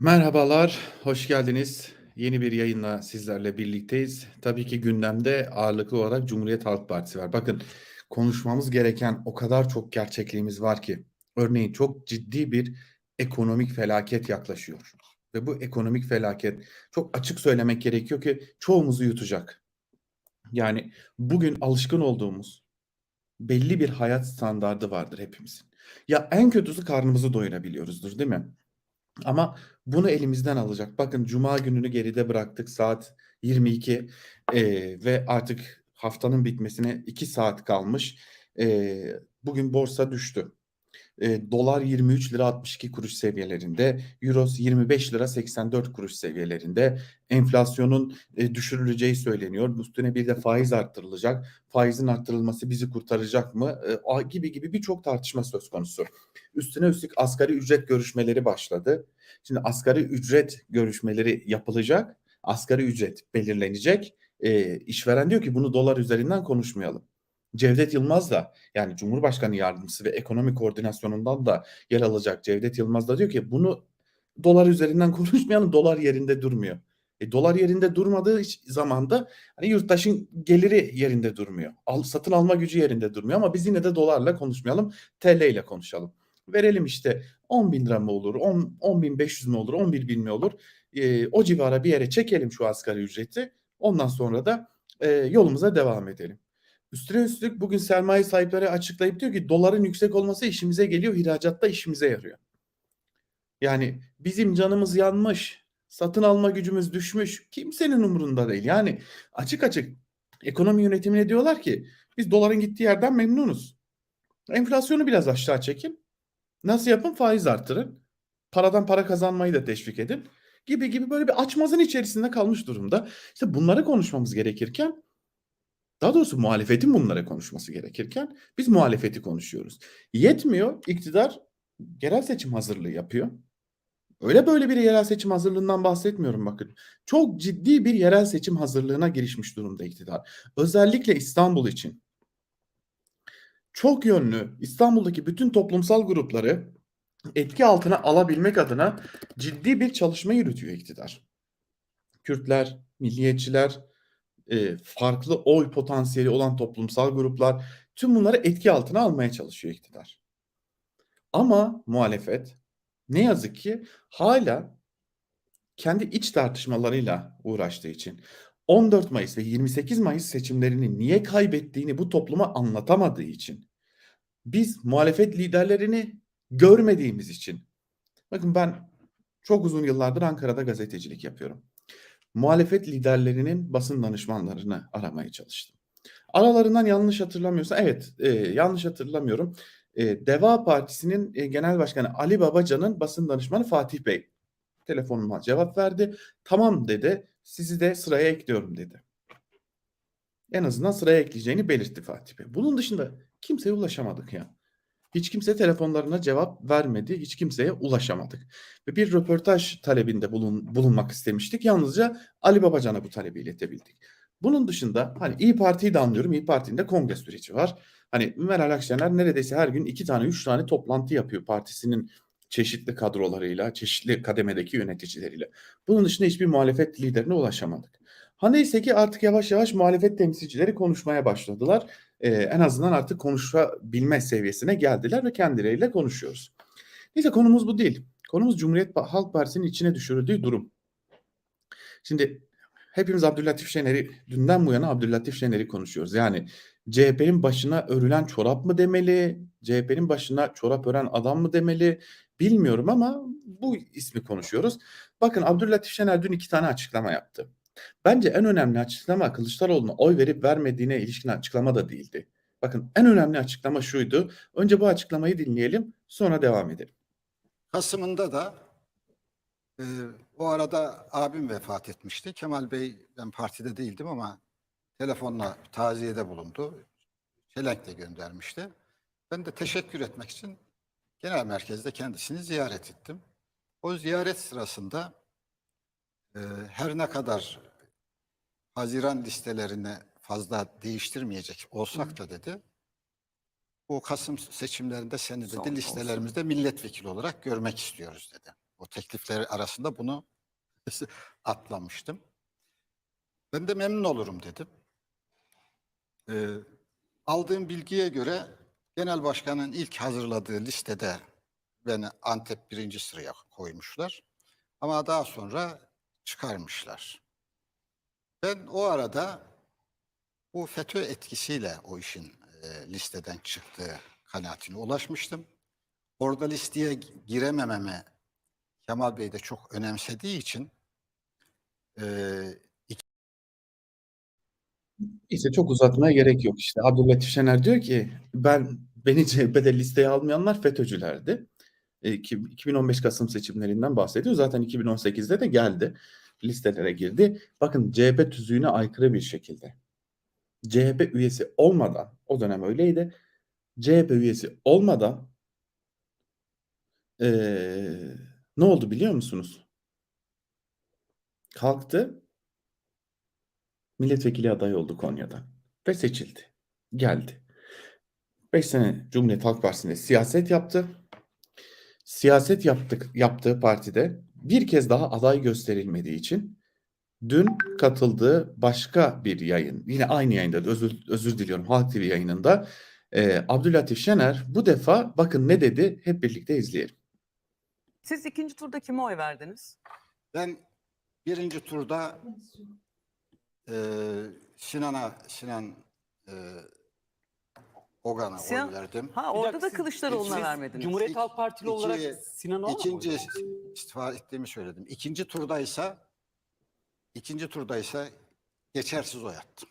Merhabalar, hoş geldiniz. Yeni bir yayınla sizlerle birlikteyiz. Tabii ki gündemde ağırlıklı olarak Cumhuriyet Halk Partisi var. Bakın konuşmamız gereken o kadar çok gerçekliğimiz var ki. Örneğin çok ciddi bir ekonomik felaket yaklaşıyor. Ve bu ekonomik felaket çok açık söylemek gerekiyor ki çoğumuzu yutacak. Yani bugün alışkın olduğumuz belli bir hayat standardı vardır hepimizin. Ya en kötüsü karnımızı doyurabiliyoruzdur, değil mi? Ama bunu elimizden alacak. Bakın cuma gününü geride bıraktık saat 22 eee, ve artık haftanın bitmesine 2 saat kalmış. Eee, bugün borsa düştü. Eee, dolar 23 lira 62 kuruş seviyelerinde, euro 25 lira 84 kuruş seviyelerinde. Enflasyonun e, düşürüleceği söyleniyor. Üstüne bir de faiz arttırılacak. Faizin arttırılması bizi kurtaracak mı? E, gibi gibi birçok tartışma söz konusu. Üstüne üstlük asgari ücret görüşmeleri başladı. Şimdi asgari ücret görüşmeleri yapılacak. Asgari ücret belirlenecek. E, işveren diyor ki bunu dolar üzerinden konuşmayalım. Cevdet Yılmaz da yani Cumhurbaşkanı Yardımcısı ve Ekonomi Koordinasyonu'ndan da yer alacak Cevdet Yılmaz da diyor ki bunu dolar üzerinden konuşmayalım. Dolar yerinde durmuyor. E, dolar yerinde durmadığı zamanda hani yurttaşın geliri yerinde durmuyor. Al, satın alma gücü yerinde durmuyor ama biz yine de dolarla konuşmayalım. TL ile konuşalım. Verelim işte 10 bin lira mı olur, 10, 10 bin 500 mi olur, 11 bin mi olur? E, o civara bir yere çekelim şu asgari ücreti. Ondan sonra da e, yolumuza devam edelim. Üstüne üstlük bugün sermaye sahipleri açıklayıp diyor ki doların yüksek olması işimize geliyor, ihracatta işimize yarıyor. Yani bizim canımız yanmış, satın alma gücümüz düşmüş. Kimsenin umurunda değil. Yani açık açık ekonomi yönetimine diyorlar ki biz doların gittiği yerden memnunuz. Enflasyonu biraz aşağı çekin. Nasıl yapın? Faiz artırın. Paradan para kazanmayı da teşvik edin. Gibi gibi böyle bir açmazın içerisinde kalmış durumda. İşte bunları konuşmamız gerekirken daha doğrusu muhalefetin bunlara konuşması gerekirken biz muhalefeti konuşuyoruz. Yetmiyor, iktidar yerel seçim hazırlığı yapıyor. Öyle böyle bir yerel seçim hazırlığından bahsetmiyorum bakın. Çok ciddi bir yerel seçim hazırlığına girişmiş durumda iktidar. Özellikle İstanbul için. Çok yönlü İstanbul'daki bütün toplumsal grupları etki altına alabilmek adına ciddi bir çalışma yürütüyor iktidar. Kürtler, milliyetçiler, e, farklı oy potansiyeli olan toplumsal gruplar tüm bunları etki altına almaya çalışıyor iktidar. Ama muhalefet ne yazık ki hala kendi iç tartışmalarıyla uğraştığı için 14 Mayıs ve 28 Mayıs seçimlerini niye kaybettiğini bu topluma anlatamadığı için biz muhalefet liderlerini görmediğimiz için bakın ben çok uzun yıllardır Ankara'da gazetecilik yapıyorum. Muhalefet liderlerinin basın danışmanlarını aramaya çalıştım. Aralarından yanlış hatırlamıyorsam evet e, yanlış hatırlamıyorum. E, Deva Partisi'nin e, genel başkanı Ali Babacan'ın basın danışmanı Fatih Bey telefonuma cevap verdi. Tamam dedi. Sizi de sıraya ekliyorum dedi. En azından sıraya ekleyeceğini belirtti Fatih Bey. Bunun dışında kimseye ulaşamadık ya. Hiç kimse telefonlarına cevap vermedi. Hiç kimseye ulaşamadık. Ve bir röportaj talebinde bulun, bulunmak istemiştik. Yalnızca Ali Babacan'a bu talebi iletebildik. Bunun dışında hani İyi Parti'yi de anlıyorum. İyi Parti'nin de kongre süreci var. Hani Meral Akşener neredeyse her gün iki tane üç tane toplantı yapıyor partisinin çeşitli kadrolarıyla, çeşitli kademedeki yöneticileriyle. Bunun dışında hiçbir muhalefet liderine ulaşamadık. Ha neyse ki artık yavaş yavaş muhalefet temsilcileri konuşmaya başladılar. Ee, en azından artık konuşabilme seviyesine geldiler ve kendileriyle konuşuyoruz. Neyse konumuz bu değil. Konumuz Cumhuriyet Halk Partisi'nin içine düşürüldüğü durum. Şimdi hepimiz Abdülatif Şener'i dünden bu yana Abdülatif Şener'i konuşuyoruz. Yani CHP'nin başına örülen çorap mı demeli? CHP'nin başına çorap ören adam mı demeli? Bilmiyorum ama bu ismi konuşuyoruz. Bakın Abdülatif Şener dün iki tane açıklama yaptı. Bence en önemli açıklama Kılıçdaroğlu'na oy verip vermediğine ilişkin açıklama da değildi. Bakın en önemli açıklama şuydu. Önce bu açıklamayı dinleyelim, sonra devam edelim. Kasım'ında da e, o arada abim vefat etmişti. Kemal Bey ben partide değildim ama telefonla taziyede bulundu. Çelenk de göndermişti. Ben de teşekkür etmek için genel merkezde kendisini ziyaret ettim. O ziyaret sırasında e, her ne kadar Haziran listelerini fazla değiştirmeyecek olsak da dedi. Bu Kasım seçimlerinde seni dedi Son- listelerimizde milletvekili olarak görmek istiyoruz dedi. o teklifleri arasında bunu atlamıştım. Ben de memnun olurum dedim. Ee, aldığım bilgiye göre genel başkanın ilk hazırladığı listede beni Antep birinci sıraya koymuşlar. Ama daha sonra çıkarmışlar. Ben o arada bu FETÖ etkisiyle o işin e, listeden çıktığı kanaatine ulaşmıştım. Orada listeye gi- giremememi Kemal Bey de çok önemsediği için e, İşte çok uzatmaya gerek yok işte. Abdülhatif Şener diyor ki ben beni CHP'de listeye almayanlar FETÖ'cülerdi. E, iki- 2015 Kasım seçimlerinden bahsediyor. Zaten 2018'de de geldi. Listelere girdi. Bakın CHP tüzüğüne aykırı bir şekilde. CHP üyesi olmadan o dönem öyleydi. CHP üyesi olmadan eee, ne oldu biliyor musunuz? Kalktı milletvekili adayı oldu Konya'dan ve seçildi. Geldi. 5 sene Cumhuriyet Halk Partisi'nde siyaset yaptı. Siyaset yaptık yaptığı partide bir kez daha aday gösterilmediği için dün katıldığı başka bir yayın, yine aynı yayında özür, özür diliyorum Halk TV yayınında e, Abdülhatif Şener bu defa bakın ne dedi hep birlikte izleyelim. Siz ikinci turda kime oy verdiniz? ben birinci turda e, Sinan'a Sinan e, Ogan'a Sinan- oy verdim. Ha orada dakika, da siz- Kılıçdaroğlu'na siz vermediniz. Cumhuriyet Halk Partili iki- olarak Sinan Oğan mı İkinci istifa ettiğimi söyledim. İkinci turdaysa ikinci turdaysa geçersiz oy attım.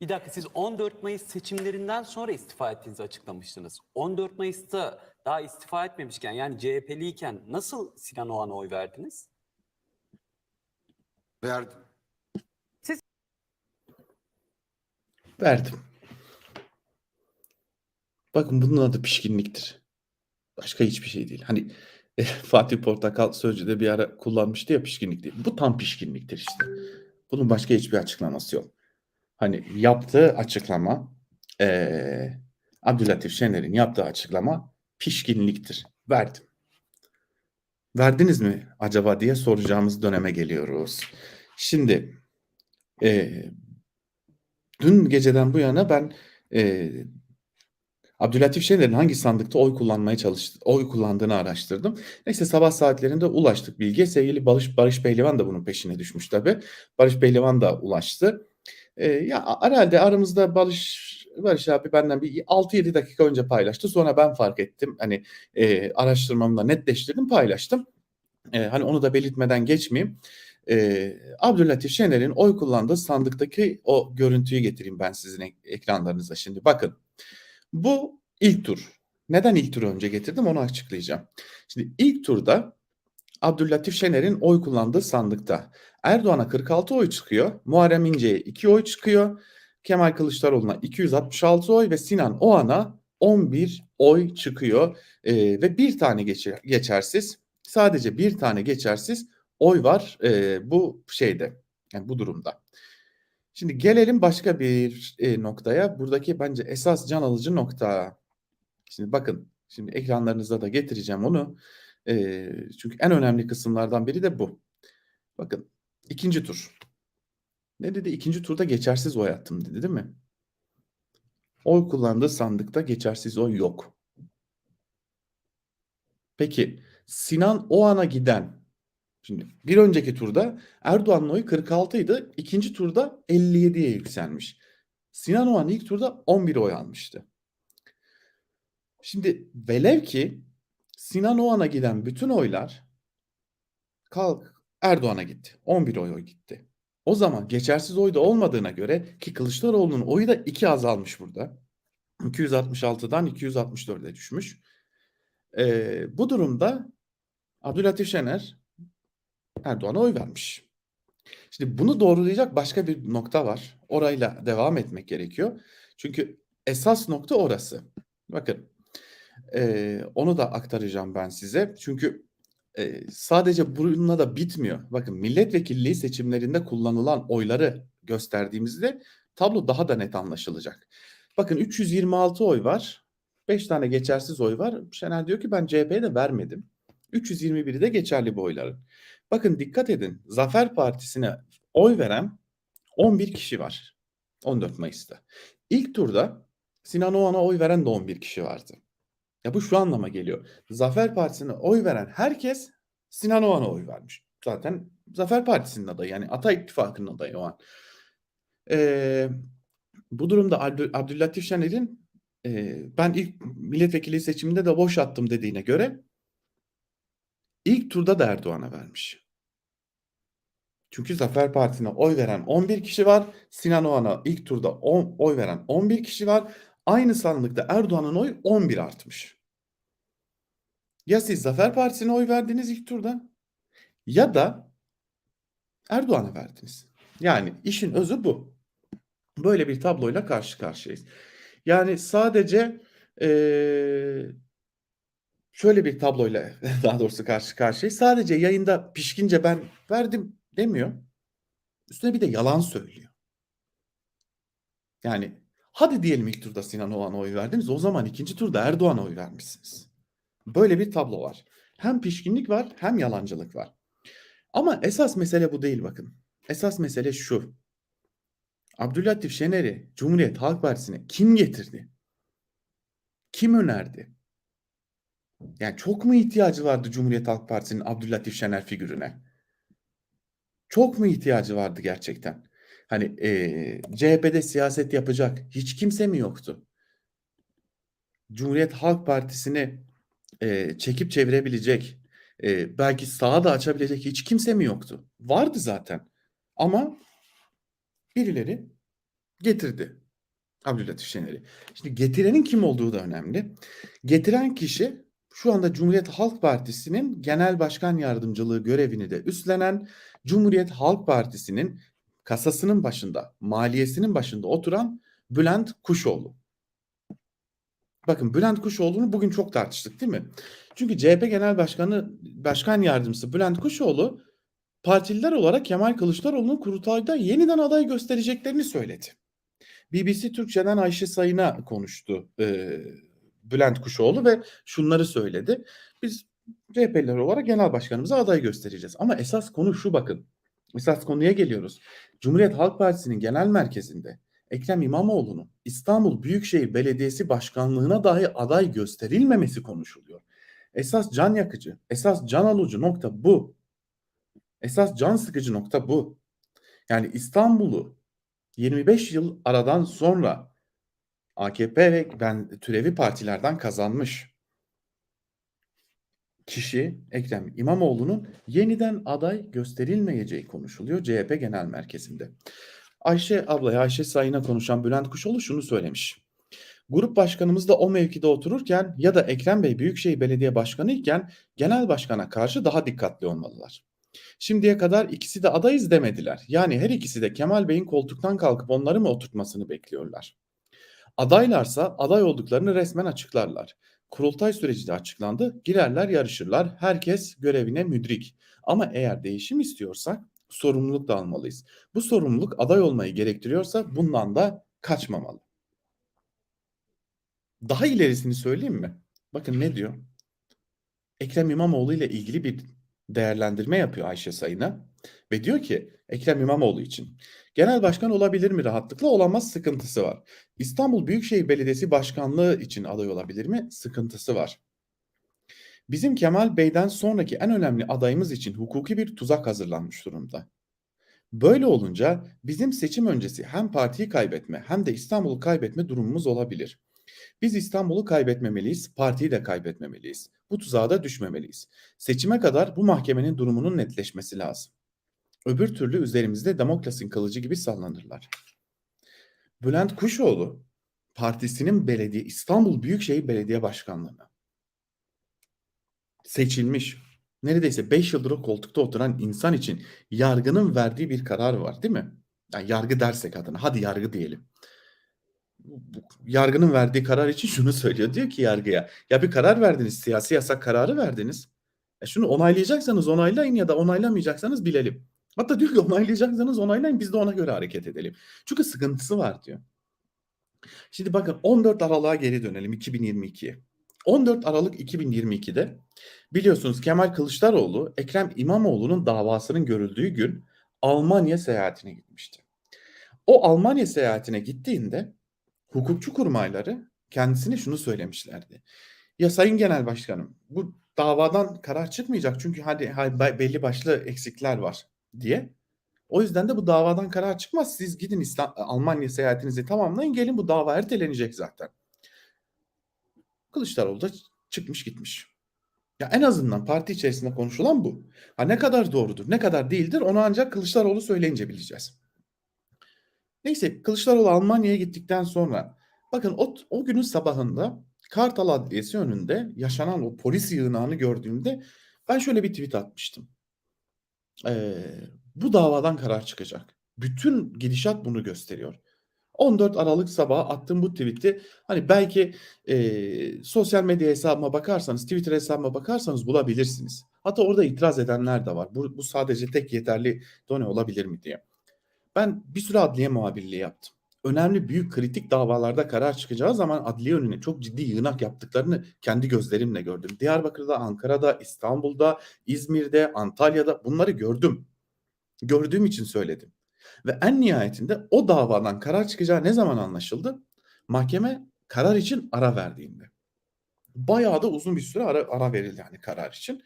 Bir dakika siz 14 Mayıs seçimlerinden sonra istifa ettiğinizi açıklamıştınız. 14 Mayıs'ta daha istifa etmemişken yani CHP'liyken nasıl Sinan Oğan'a oy verdiniz? Verdim. Verdim. Bakın bunun adı pişkinliktir. Başka hiçbir şey değil. Hani e, Fatih Portakal sözcüde bir ara kullanmıştı ya pişkinlik diye. Bu tam pişkinliktir işte. Bunun başka hiçbir açıklaması yok. Hani yaptığı açıklama eee Abdülhatif Şener'in yaptığı açıklama pişkinliktir. Verdim. Verdiniz mi acaba diye soracağımız döneme geliyoruz. Şimdi eee dün geceden bu yana ben eee Abdülhatif Şener'in hangi sandıkta oy kullanmaya çalıştı, oy kullandığını araştırdım. Neyse sabah saatlerinde ulaştık bilgiye. Sevgili Barış, Barış Pehlivan da bunun peşine düşmüş tabii. Barış Pehlivan da ulaştı. Ee, ya herhalde aramızda Barış Barış abi benden bir 6-7 dakika önce paylaştı. Sonra ben fark ettim. Hani e, araştırmamla netleştirdim, paylaştım. E, hani onu da belirtmeden geçmeyeyim. E, Abdülhatif Şener'in oy kullandığı sandıktaki o görüntüyü getireyim ben sizin ek- ekranlarınıza şimdi. Bakın. Bu ilk tur. Neden ilk turu önce getirdim onu açıklayacağım. Şimdi ilk turda Abdülhatif Şener'in oy kullandığı sandıkta Erdoğan'a 46 oy çıkıyor. Muharrem İnce'ye 2 oy çıkıyor. Kemal Kılıçdaroğlu'na 266 oy ve Sinan Oğan'a 11 oy çıkıyor. Ee, ve bir tane geçer, geçersiz sadece bir tane geçersiz oy var e, bu şeyde yani bu durumda. Şimdi gelelim başka bir e, noktaya. Buradaki bence esas can alıcı nokta. Şimdi bakın, şimdi ekranlarınıza da getireceğim onu. E, çünkü en önemli kısımlardan biri de bu. Bakın, ikinci tur. Ne dedi? İkinci turda geçersiz oy attım dedi, değil mi? Oy kullandığı sandıkta geçersiz oy yok. Peki, Sinan Oğan'a giden Şimdi bir önceki turda Erdoğan'ın oyu 46 idi. İkinci turda 57'ye yükselmiş. Sinan Oğan ilk turda 11 oy almıştı. Şimdi velev ki Sinan Oğan'a giden bütün oylar kalk Erdoğan'a gitti. 11 oy oy gitti. O zaman geçersiz oy da olmadığına göre ki Kılıçdaroğlu'nun oyu da 2 azalmış burada. 266'dan 264'e düşmüş. Ee, bu durumda Abdülhatif Şener Erdoğan'a oy vermiş. Şimdi bunu doğrulayacak başka bir nokta var. Orayla devam etmek gerekiyor. Çünkü esas nokta orası. Bakın eee, onu da aktaracağım ben size. Çünkü eee, sadece bununla da bitmiyor. Bakın milletvekilliği seçimlerinde kullanılan oyları gösterdiğimizde tablo daha da net anlaşılacak. Bakın 326 oy var. 5 tane geçersiz oy var. Şener diyor ki ben CHP'ye de vermedim. 321'i de geçerli bu oyların. Bakın dikkat edin. Zafer Partisi'ne oy veren 11 kişi var. 14 Mayıs'ta. İlk turda Sinan Oğan'a oy veren de 11 kişi vardı. Ya bu şu anlama geliyor. Zafer Partisi'ne oy veren herkes Sinan Oğan'a oy vermiş. Zaten Zafer Partisi'nin adayı yani Ata İttifakı'nın adayı o an. Ee, bu durumda Abdü- Abdüllatif Şener'in e, ben ilk milletvekili seçiminde de boş attım dediğine göre ilk turda da Erdoğan'a vermiş. Çünkü Zafer Partisi'ne oy veren 11 kişi var. Sinan Oğan'a ilk turda 10 oy veren 11 kişi var. Aynı sandıkta Erdoğan'ın oy 11 artmış. Ya siz Zafer Partisi'ne oy verdiniz ilk turda ya da Erdoğan'a verdiniz. Yani işin özü bu. Böyle bir tabloyla karşı karşıyayız. Yani sadece eee, şöyle bir tabloyla daha doğrusu karşı karşıyayız. Sadece yayında pişkince ben verdim demiyor. Üstüne bir de yalan söylüyor. Yani hadi diyelim ilk turda Sinan Oğan'a oy verdiniz. O zaman ikinci turda Erdoğan'a oy vermişsiniz. Böyle bir tablo var. Hem pişkinlik var hem yalancılık var. Ama esas mesele bu değil bakın. Esas mesele şu. Abdülatif Şener'i Cumhuriyet Halk Partisi'ne kim getirdi? Kim önerdi? Yani çok mu ihtiyacı vardı Cumhuriyet Halk Partisi'nin Abdülatif Şener figürüne? Çok mu ihtiyacı vardı gerçekten? Hani eee, CHP'de siyaset yapacak hiç kimse mi yoktu? Cumhuriyet Halk Partisi'ni eee, çekip çevirebilecek, eee, belki sağa da açabilecek hiç kimse mi yoktu? Vardı zaten. Ama birileri getirdi Abdülatif Şener'i. Şimdi getirenin kim olduğu da önemli. Getiren kişi şu anda Cumhuriyet Halk Partisi'nin genel başkan yardımcılığı görevini de üstlenen Cumhuriyet Halk Partisi'nin kasasının başında, maliyesinin başında oturan Bülent Kuşoğlu. Bakın Bülent Kuşoğlu'nu bugün çok tartıştık değil mi? Çünkü CHP Genel Başkanı Başkan Yardımcısı Bülent Kuşoğlu partililer olarak Kemal Kılıçdaroğlu'nun kurultayda yeniden aday göstereceklerini söyledi. BBC Türkçe'den Ayşe Sayın'a konuştu e, Bülent Kuşoğlu ve şunları söyledi. Biz CHP'liler olarak genel başkanımıza aday göstereceğiz. Ama esas konu şu bakın. Esas konuya geliyoruz. Cumhuriyet Halk Partisi'nin genel merkezinde Ekrem İmamoğlu'nun İstanbul Büyükşehir Belediyesi Başkanlığına dahi aday gösterilmemesi konuşuluyor. Esas can yakıcı, esas can alıcı nokta bu. Esas can sıkıcı nokta bu. Yani İstanbul'u 25 yıl aradan sonra AKP ve ben türevi partilerden kazanmış kişi Ekrem İmamoğlu'nun yeniden aday gösterilmeyeceği konuşuluyor CHP Genel Merkezi'nde. Ayşe ablaya Ayşe Sayın'a konuşan Bülent Kuşoğlu şunu söylemiş. Grup başkanımız da o mevkide otururken ya da Ekrem Bey Büyükşehir Belediye Başkanı iken genel başkana karşı daha dikkatli olmalılar. Şimdiye kadar ikisi de adayız demediler. Yani her ikisi de Kemal Bey'in koltuktan kalkıp onları mı oturtmasını bekliyorlar. Adaylarsa aday olduklarını resmen açıklarlar. Kurultay süreci de açıklandı. Girerler yarışırlar. Herkes görevine müdrik. Ama eğer değişim istiyorsak sorumluluk da almalıyız. Bu sorumluluk aday olmayı gerektiriyorsa bundan da kaçmamalı. Daha ilerisini söyleyeyim mi? Bakın ne diyor? Ekrem İmamoğlu ile ilgili bir değerlendirme yapıyor Ayşe Sayın'a ve diyor ki Ekrem İmamoğlu için genel başkan olabilir mi rahatlıkla olamaz sıkıntısı var. İstanbul Büyükşehir Belediyesi Başkanlığı için aday olabilir mi sıkıntısı var. Bizim Kemal Bey'den sonraki en önemli adayımız için hukuki bir tuzak hazırlanmış durumda. Böyle olunca bizim seçim öncesi hem partiyi kaybetme hem de İstanbul'u kaybetme durumumuz olabilir. Biz İstanbul'u kaybetmemeliyiz, partiyi de kaybetmemeliyiz. Bu tuzağa da düşmemeliyiz. Seçime kadar bu mahkemenin durumunun netleşmesi lazım. Öbür türlü üzerimizde Damokles'in kılıcı gibi sallanırlar. Bülent Kuşoğlu partisinin belediye İstanbul Büyükşehir Belediye Başkanlığı'na seçilmiş. Neredeyse 5 yıldır o koltukta oturan insan için yargının verdiği bir karar var değil mi? Yani yargı dersek adına hadi yargı diyelim yargının verdiği karar için şunu söylüyor. Diyor ki yargıya ya bir karar verdiniz siyasi yasak kararı verdiniz. E şunu onaylayacaksanız onaylayın ya da onaylamayacaksanız bilelim. Hatta diyor ki onaylayacaksanız onaylayın biz de ona göre hareket edelim. Çünkü sıkıntısı var diyor. Şimdi bakın 14 Aralık'a geri dönelim 2022'ye. 14 Aralık 2022'de biliyorsunuz Kemal Kılıçdaroğlu Ekrem İmamoğlu'nun davasının görüldüğü gün Almanya seyahatine gitmişti. O Almanya seyahatine gittiğinde hukukçu kurmayları kendisine şunu söylemişlerdi. Ya Sayın Genel Başkanım bu davadan karar çıkmayacak çünkü hadi, hadi belli başlı eksikler var diye. O yüzden de bu davadan karar çıkmaz. Siz gidin İslam, Almanya seyahatinizi tamamlayın gelin bu dava ertelenecek zaten. Kılıçdaroğlu da çıkmış gitmiş. Ya en azından parti içerisinde konuşulan bu. Ha ne kadar doğrudur, ne kadar değildir onu ancak Kılıçdaroğlu söyleyince bileceğiz. Neyse Kılıçdaroğlu Almanya'ya gittikten sonra bakın o, o günün sabahında Kartal Adliyesi önünde yaşanan o polis yığınağını gördüğümde ben şöyle bir tweet atmıştım. Ee, bu davadan karar çıkacak. Bütün gidişat bunu gösteriyor. 14 Aralık sabahı attığım bu tweet'i hani belki e, sosyal medya hesabıma bakarsanız, Twitter hesabıma bakarsanız bulabilirsiniz. Hatta orada itiraz edenler de var. Bu, bu sadece tek yeterli done olabilir mi diye. Ben bir süre adliye muhabirliği yaptım. Önemli büyük kritik davalarda karar çıkacağı zaman adliye önüne çok ciddi yığınak yaptıklarını kendi gözlerimle gördüm. Diyarbakır'da, Ankara'da, İstanbul'da, İzmir'de, Antalya'da bunları gördüm. Gördüğüm için söyledim. Ve en nihayetinde o davadan karar çıkacağı ne zaman anlaşıldı? Mahkeme karar için ara verdiğinde. Bayağı da uzun bir süre ara, ara verildi yani karar için.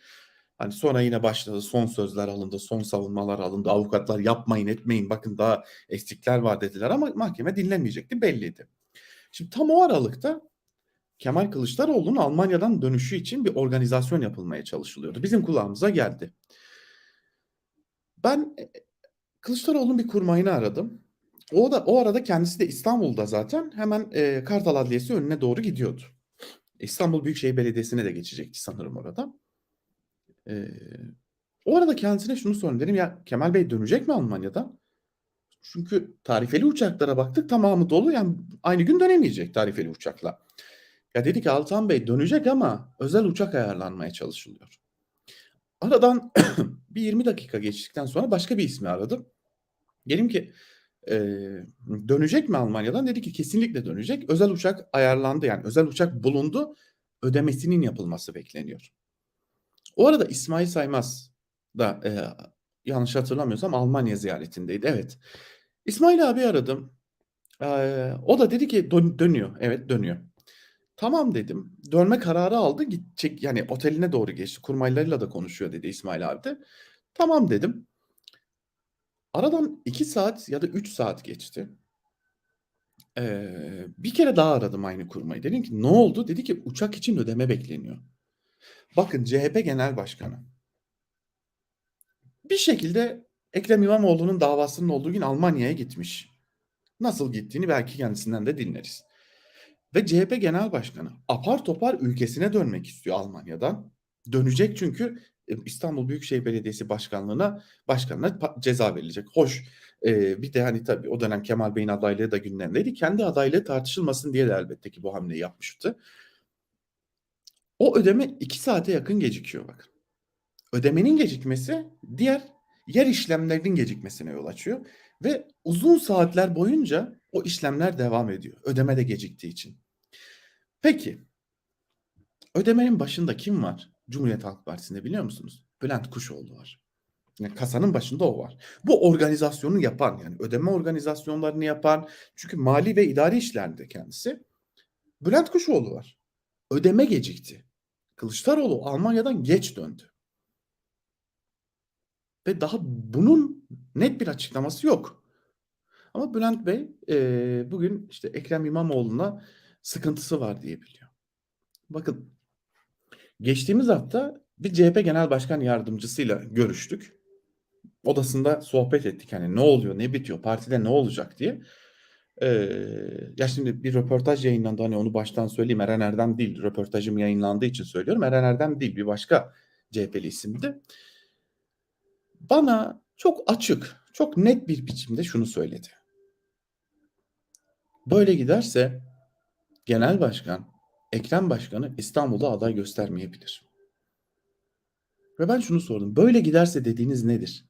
Hani sonra yine başladı son sözler alındı, son savunmalar alındı. Avukatlar yapmayın etmeyin bakın daha eksikler var dediler ama mahkeme dinlemeyecekti belliydi. Şimdi tam o aralıkta Kemal Kılıçdaroğlu'nun Almanya'dan dönüşü için bir organizasyon yapılmaya çalışılıyordu. Bizim kulağımıza geldi. Ben Kılıçdaroğlu'nun bir kurmayını aradım. O da o arada kendisi de İstanbul'da zaten hemen e, Kartal Adliyesi önüne doğru gidiyordu. İstanbul Büyükşehir Belediyesi'ne de geçecekti sanırım orada. E, o arada kendisine şunu sordum. Dedim ya Kemal Bey dönecek mi Almanya'dan? Çünkü tarifeli uçaklara baktık tamamı dolu. Yani aynı gün dönemeyecek tarifeli uçakla. Ya dedi ki Altan Bey dönecek ama özel uçak ayarlanmaya çalışılıyor. Aradan bir 20 dakika geçtikten sonra başka bir ismi aradım. Dedim ki e, dönecek mi Almanya'dan? Dedi ki kesinlikle dönecek. Özel uçak ayarlandı yani özel uçak bulundu. Ödemesinin yapılması bekleniyor. O arada İsmail Saymaz da e, yanlış hatırlamıyorsam Almanya ziyaretindeydi. Evet. İsmail abi aradım. E, o da dedi ki dön- dönüyor. Evet dönüyor. Tamam dedim. Dönme kararı aldı. Gidecek yani oteline doğru geçti. Kurmaylarıyla da konuşuyor dedi İsmail abi de. Tamam dedim. Aradan 2 saat ya da 3 saat geçti. Ee, bir kere daha aradım aynı kurmayı. Dedim ki ne oldu? Dedi ki uçak için ödeme bekleniyor. Bakın CHP Genel Başkanı bir şekilde Ekrem İmamoğlu'nun davasının olduğu gün Almanya'ya gitmiş. Nasıl gittiğini belki kendisinden de dinleriz. Ve CHP Genel Başkanı apar topar ülkesine dönmek istiyor Almanya'dan. Dönecek çünkü e, İstanbul Büyükşehir Belediyesi Başkanlığına başkanına ceza verilecek. Hoş e, bir de hani tabii o dönem Kemal Bey'in adaylığı da gündemdeydi. Kendi adaylığı tartışılmasın diye de elbette ki bu hamleyi yapmıştı. O ödeme iki saate yakın gecikiyor bakın. Ödemenin gecikmesi diğer yer işlemlerinin gecikmesine yol açıyor. Ve uzun saatler boyunca o işlemler devam ediyor. Ödeme de geciktiği için. Peki ödemenin başında kim var? Cumhuriyet Halk Partisi'nde biliyor musunuz? Bülent Kuşoğlu var. Yani kasanın başında o var. Bu organizasyonu yapan yani ödeme organizasyonlarını yapan çünkü mali ve idari işlerde kendisi Bülent Kuşoğlu var. Ödeme gecikti. Kılıçdaroğlu Almanya'dan geç döndü. Ve daha bunun net bir açıklaması yok. Ama Bülent Bey e, bugün işte Ekrem İmamoğlu'na sıkıntısı var diye biliyor. Bakın geçtiğimiz hafta bir CHP Genel Başkan Yardımcısıyla görüştük. Odasında sohbet ettik. Hani ne oluyor, ne bitiyor, partide ne olacak diye. Ya şimdi bir röportaj yayınlandı. Hani onu baştan söyleyeyim. Eren Erdem değil. Röportajım yayınlandığı için söylüyorum. Eren Erdem değil. Bir başka CHP'li isimdi. Bana çok açık, çok net bir biçimde şunu söyledi. Böyle giderse Genel Başkan Ekrem Başkanı İstanbul'da aday göstermeyebilir. Ve ben şunu sordum. Böyle giderse dediğiniz nedir?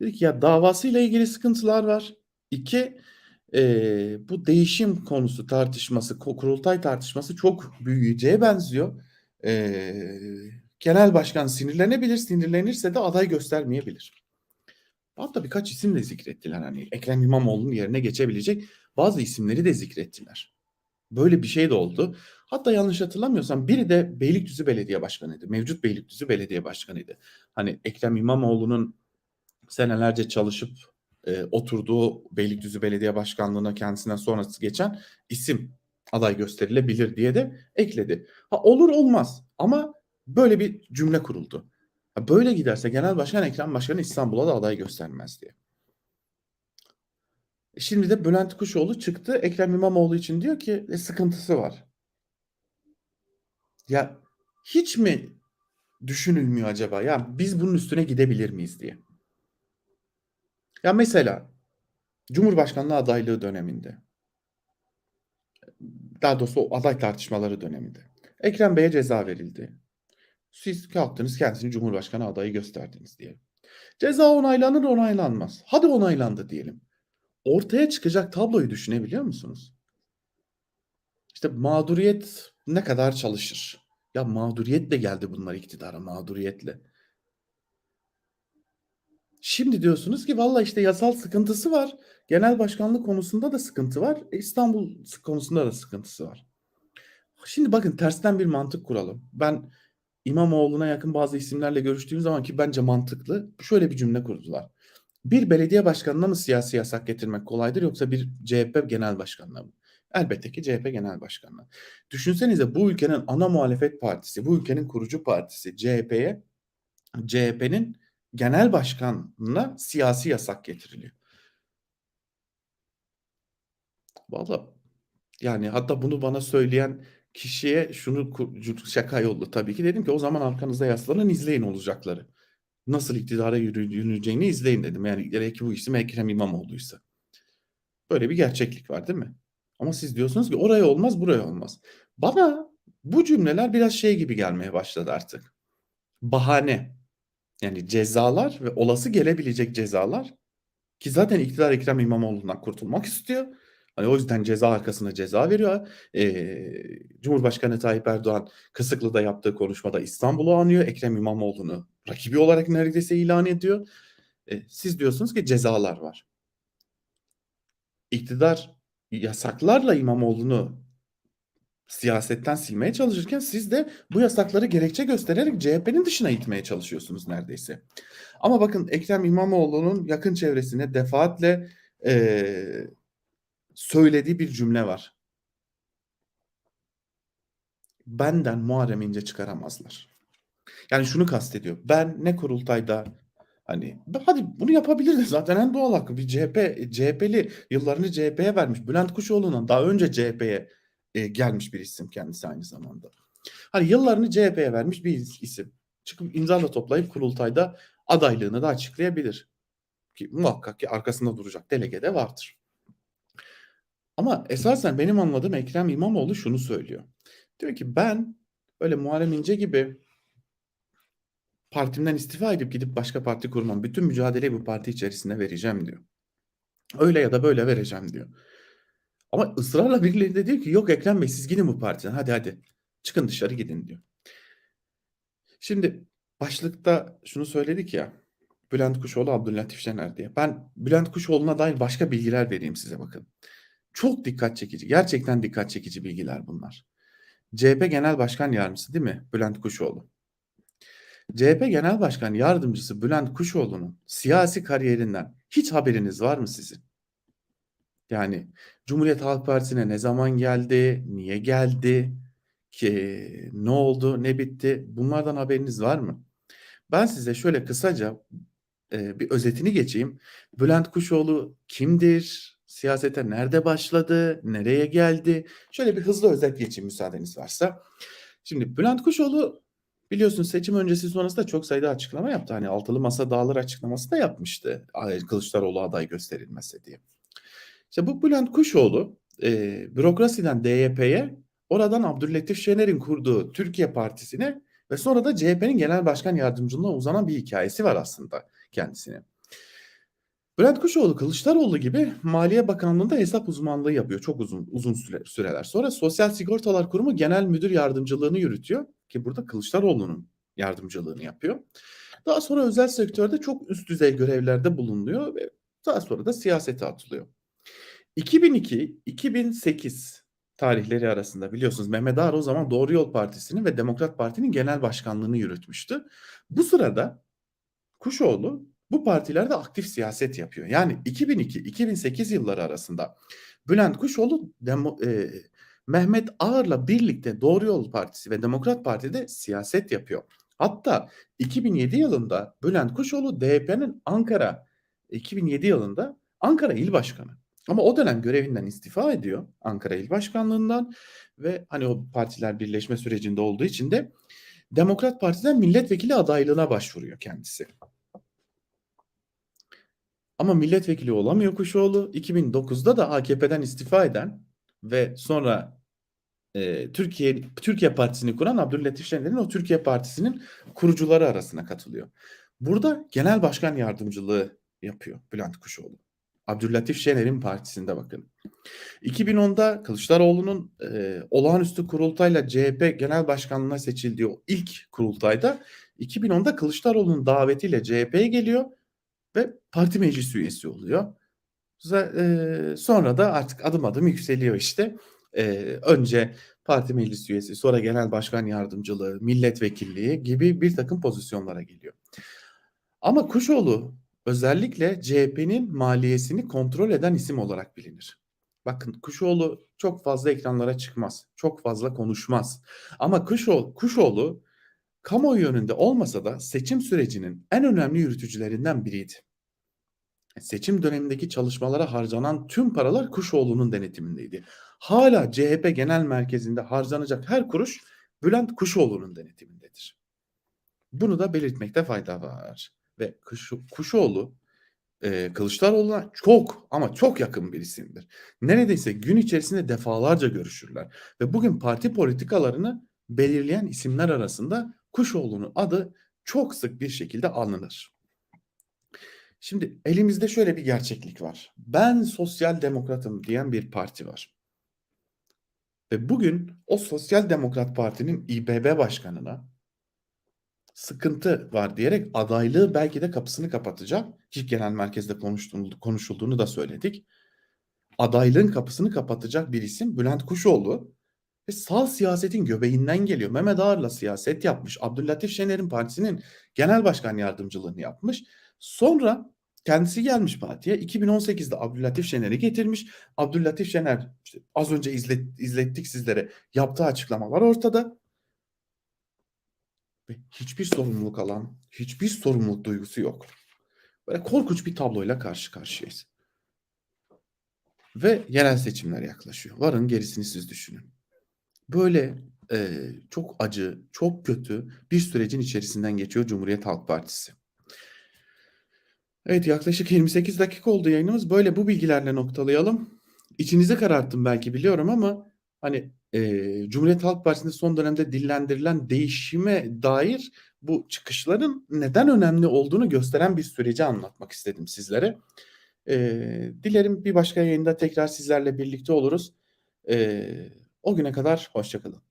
Dedi ki ya davasıyla ilgili sıkıntılar var. İki, e, bu değişim konusu tartışması, kurultay tartışması çok büyüyeceğe benziyor. Ee, genel başkan sinirlenebilir, sinirlenirse de aday göstermeyebilir. Hatta birkaç isim de zikrettiler. Hani Ekrem İmamoğlu'nun yerine geçebilecek bazı isimleri de zikrettiler. Böyle bir şey de oldu. Hatta yanlış hatırlamıyorsam biri de Beylikdüzü Belediye Başkanıydı. Mevcut Beylikdüzü Belediye Başkanıydı. Hani Ekrem İmamoğlu'nun senelerce çalışıp e, oturduğu Beylikdüzü Belediye Başkanlığı'na kendisinden sonrası geçen isim aday gösterilebilir diye de ekledi. Ha olur olmaz ama böyle bir cümle kuruldu. Ha, böyle giderse Genel Başkan Ekrem Başkanı İstanbul'a da aday göstermez diye. E Şimdi de Bülent Kuşoğlu çıktı Ekrem İmamoğlu için diyor ki e, sıkıntısı var. Ya hiç mi düşünülmüyor acaba? Ya biz bunun üstüne gidebilir miyiz diye. Ya mesela Cumhurbaşkanlığı adaylığı döneminde daha doğrusu aday tartışmaları döneminde Ekrem Bey'e ceza verildi. Siz kalktınız kendisini Cumhurbaşkanı adayı gösterdiniz diye. Ceza onaylanır onaylanmaz. Hadi onaylandı diyelim. Ortaya çıkacak tabloyu düşünebiliyor musunuz? İşte mağduriyet ne kadar çalışır? Ya mağduriyetle geldi bunlar iktidara mağduriyetle. Şimdi diyorsunuz ki valla işte yasal sıkıntısı var. Genel başkanlık konusunda da sıkıntı var. e, İstanbul konusunda da sıkıntısı var. Şimdi bakın tersten bir mantık kuralım. Ben İmamoğlu'na yakın bazı isimlerle görüştüğüm zaman ki bence mantıklı şöyle bir cümle kurdular. Bir belediye başkanına mı siyasi yasak getirmek kolaydır yoksa bir CHP genel başkanına mı? Elbette ki CHP genel başkanına. Düşünsenize bu ülkenin ana muhalefet partisi, bu ülkenin kurucu partisi CHP'ye CHP'nin genel başkanına siyasi yasak getiriliyor. Vallahi yani hatta bunu bana söyleyen kişiye şunu şaka yollu tabii ki dedim ki o zaman arkanızda yaslanın izleyin olacakları. Nasıl iktidara yürü- yürüneceğini izleyin dedim. Yani gerek bu isim Ekrem İmamoğlu'ysa. Böyle bir gerçeklik var değil mi? Ama siz diyorsunuz ki oraya olmaz buraya olmaz. Bana bu cümleler biraz şey gibi gelmeye başladı artık. Bahane. Yani cezalar ve olası gelebilecek cezalar ki zaten iktidar Ekrem İmamoğlu'ndan kurtulmak istiyor. Hani o yüzden ceza arkasına ceza veriyor. Ee, Cumhurbaşkanı Tayyip Erdoğan Kısıklı'da yaptığı konuşmada İstanbul'u anıyor. Ekrem İmamoğlu'nu rakibi olarak neredeyse ilan ediyor. Ee, siz diyorsunuz ki cezalar var. İktidar yasaklarla İmamoğlu'nu siyasetten silmeye çalışırken siz de bu yasakları gerekçe göstererek CHP'nin dışına itmeye çalışıyorsunuz neredeyse. Ama bakın Ekrem İmamoğlu'nun yakın çevresine defaatle eee, söylediği bir cümle var. Benden Muharrem İnce çıkaramazlar. Yani şunu kastediyor. Ben ne kurultayda hani hadi bunu yapabilirdi zaten en doğal hakkı. Bir CHP CHP'li yıllarını CHP'ye vermiş. Bülent Kuşoğlu'ndan daha önce CHP'ye e, gelmiş bir isim kendisi aynı zamanda. Hani yıllarını CHP'ye vermiş bir is- isim. Çıkıp imzala toplayıp kurultayda adaylığını da açıklayabilir. Ki muhakkak ki arkasında duracak delege de vardır. Ama esasen benim anladığım Ekrem İmamoğlu şunu söylüyor. Diyor ki ben öyle Muharrem İnce gibi partimden istifa edip gidip başka parti kurmam. Bütün mücadeleyi bu parti içerisinde vereceğim diyor. Öyle ya da böyle vereceğim diyor. Ama ısrarla birileri de diyor ki yok Ekrem Bey siz gidin bu partiden hadi hadi çıkın dışarı gidin diyor. Şimdi başlıkta şunu söyledik ya Bülent Kuşoğlu Abdüllatif Şener diye. Ben Bülent Kuşoğlu'na dair başka bilgiler vereyim size bakın. Çok dikkat çekici gerçekten dikkat çekici bilgiler bunlar. CHP Genel Başkan Yardımcısı değil mi Bülent Kuşoğlu? CHP Genel Başkan Yardımcısı Bülent Kuşoğlu'nun siyasi kariyerinden hiç haberiniz var mı sizin? Yani Cumhuriyet Halk Partisi'ne ne zaman geldi, niye geldi, ki ne oldu, ne bitti bunlardan haberiniz var mı? Ben size şöyle kısaca e, bir özetini geçeyim. Bülent Kuşoğlu kimdir? Siyasete nerede başladı? Nereye geldi? Şöyle bir hızlı özet geçeyim müsaadeniz varsa. Şimdi Bülent Kuşoğlu biliyorsunuz seçim öncesi sonrasında çok sayıda açıklama yaptı. Hani altılı masa dağılır açıklaması da yapmıştı. Kılıçdaroğlu aday gösterilmezse diye. İşte bu Bülent Kuşoğlu e, bürokrasiden DYP'ye oradan Abdüllatif Şener'in kurduğu Türkiye Partisi'ne ve sonra da CHP'nin genel başkan yardımcılığına uzanan bir hikayesi var aslında kendisine. Bülent Kuşoğlu Kılıçdaroğlu gibi Maliye Bakanlığı'nda hesap uzmanlığı yapıyor çok uzun uzun süre, süreler. Sonra Sosyal Sigortalar Kurumu Genel Müdür Yardımcılığını yürütüyor. ki burada Kılıçdaroğlu'nun yardımcılığını yapıyor. Daha sonra özel sektörde çok üst düzey görevlerde bulunuyor ve daha sonra da siyasete atılıyor. 2002-2008 tarihleri arasında biliyorsunuz Mehmet Ağar o zaman Doğru Yol Partisi'nin ve Demokrat Parti'nin genel başkanlığını yürütmüştü. Bu sırada Kuşoğlu bu partilerde aktif siyaset yapıyor. Yani 2002-2008 yılları arasında Bülent Kuşoğlu Demo, e, Mehmet Ağar'la birlikte Doğru Yol Partisi ve Demokrat Parti'de siyaset yapıyor. Hatta 2007 yılında Bülent Kuşoğlu DYP'nin Ankara 2007 yılında Ankara İl Başkanı. Ama o dönem görevinden istifa ediyor Ankara İl Başkanlığından ve hani o partiler birleşme sürecinde olduğu için de Demokrat Parti'den milletvekili adaylığına başvuruyor kendisi. Ama milletvekili olamıyor Kuşoğlu. 2009'da da AKP'den istifa eden ve sonra e, Türkiye Türkiye Partisi'ni kuran Abdüllatif Şener'in o Türkiye Partisi'nin kurucuları arasına katılıyor. Burada genel başkan yardımcılığı yapıyor Bülent Kuşoğlu. Abdüllatif Şener'in partisinde bakın. 2010'da Kılıçdaroğlu'nun e, olağanüstü kurultayla CHP genel başkanlığına seçildiği o ilk kurultayda 2010'da Kılıçdaroğlu'nun davetiyle CHP'ye geliyor ve parti meclis üyesi oluyor. E, sonra da artık adım adım yükseliyor işte. E, önce parti meclis üyesi, sonra genel başkan yardımcılığı, milletvekilliği gibi bir takım pozisyonlara geliyor. Ama Kuşoğlu özellikle CHP'nin maliyesini kontrol eden isim olarak bilinir. Bakın Kuşoğlu çok fazla ekranlara çıkmaz. Çok fazla konuşmaz. Ama Kuşoğlu, Kuşoğlu kamuoyu yönünde olmasa da seçim sürecinin en önemli yürütücülerinden biriydi. Seçim dönemindeki çalışmalara harcanan tüm paralar Kuşoğlu'nun denetimindeydi. Hala CHP genel merkezinde harcanacak her kuruş Bülent Kuşoğlu'nun denetimindedir. Bunu da belirtmekte fayda var. Ve Kuş, Kuşoğlu e, Kılıçdaroğlu'na çok ama çok yakın bir isimdir. Neredeyse gün içerisinde defalarca görüşürler. Ve bugün parti politikalarını belirleyen isimler arasında Kuşoğlu'nun adı çok sık bir şekilde anılır. Şimdi elimizde şöyle bir gerçeklik var. Ben sosyal demokratım diyen bir parti var. Ve bugün o sosyal demokrat partinin İBB başkanına sıkıntı var diyerek adaylığı belki de kapısını kapatacak. Ki genel merkezde konuştuğunu, konuşulduğunu da söyledik. Adaylığın kapısını kapatacak bir isim Bülent Kuşoğlu. Ve sağ siyasetin göbeğinden geliyor. Mehmet Ağar'la siyaset yapmış. Abdüllatif Şener'in partisinin genel başkan yardımcılığını yapmış. Sonra kendisi gelmiş partiye. 2018'de Abdüllatif Şener'i getirmiş. Abdüllatif Şener işte az önce izlet, izlettik sizlere yaptığı açıklamalar ortada. Ve hiçbir sorumluluk alan, hiçbir sorumluluk duygusu yok. Böyle korkunç bir tabloyla karşı karşıyayız. Ve yerel seçimler yaklaşıyor. Varın gerisini siz düşünün. Böyle e, çok acı, çok kötü bir sürecin içerisinden geçiyor Cumhuriyet Halk Partisi. Evet yaklaşık 28 dakika oldu yayınımız. Böyle bu bilgilerle noktalayalım. İçinizi kararttım belki biliyorum ama hani e, Cumhuriyet Halk Partisi'nde son dönemde dillendirilen değişime dair bu çıkışların neden önemli olduğunu gösteren bir süreci anlatmak istedim sizlere. E, dilerim bir başka yayında tekrar sizlerle birlikte oluruz. E, o güne kadar hoşçakalın.